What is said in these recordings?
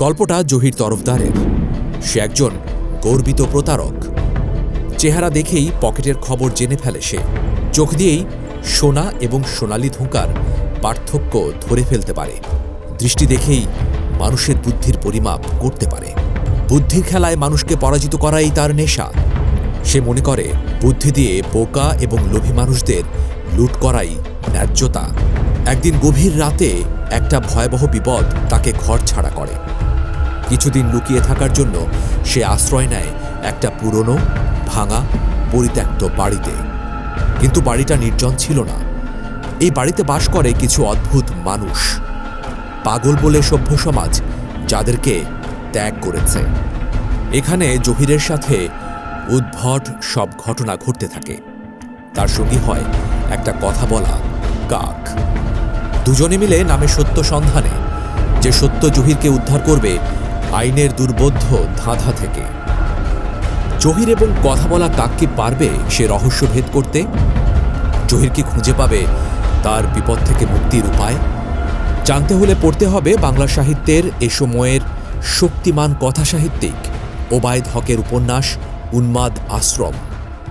গল্পটা জহির তরফদারের। সে একজন গর্বিত প্রতারক। চেহারা দেখেই পকেটের খবর জেনে ফেলে সে। চোখ দিয়েই সোনা এবং সোনালি ধোঁকার পার্থক্য ধরে ফেলতে পারে। দৃষ্টি দেখেই মানুষের বুদ্ধির পরিমাপ করতে পারে। বুদ্ধির খেলায় মানুষকে পরাজিত করাই তার নেশা। সে মনে করে, বুদ্ধি দিয়ে বোকা এবং লোভী মানুষদের লুট করাই ন্যায্যতা। একদিন গভীর রাতে একটা ভয়াবহ বিপদ তাকে ঘর ছাড়া করে। কিছুদিন লুকিয়ে থাকার জন্য সে আশ্রয় নেয় একটা পুরনো, ভাঙা, পরিত্যক্ত বাড়িতে। কিন্তু বাড়িটা নির্জন ছিল না। এই বাড়িতে বাস করে কিছু অদ্ভুত মানুষ। পাগল বলে সভ্য সমাজ যাদেরকে ত্যাগ করেছে। এখানে জহিরের সাথে উদ্ভট সব ঘটনা ঘটতে থাকে। তার সঙ্গী হয় একটা কথা বলা কাক। দুজনে মিলে নামে সত্য সন্ধানে। যে সত্য জহিরকে উদ্ধার করবে আইনের দুর্বোধ্য ধাঁধা থেকে। জহির এবং কথা বলা কাক কি পারবে সে রহস্য ভেদ করতে? জহির কি খুঁজে পাবে তার বিপদ থেকে মুক্তির উপায়? জানতে হলে পড়তে হবে বাংলা সাহিত্যের এ সময়ের শক্তিমান কথা সাহিত্যিক, ওবায়দ হকের উপন্যাস উন্মাদ আশ্রম।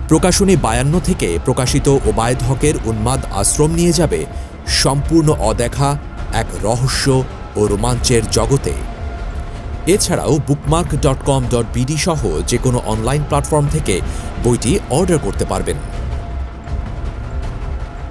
প্রকাশনী বায়ান্ন থেকে প্রকাশিত ওবায়দ হকের উন্মাদ আশ্রম নিয়ে যাবে সম্পূর্ণ অদেখা এক রহস্য ও রোমাঞ্চের জগতে। এছাড়াও bookmark dot com dot BD সহ যে কোনো অনলাইন প্ল্যাটফর্ম থেকে বইটি অর্ডার করতে পারবেন।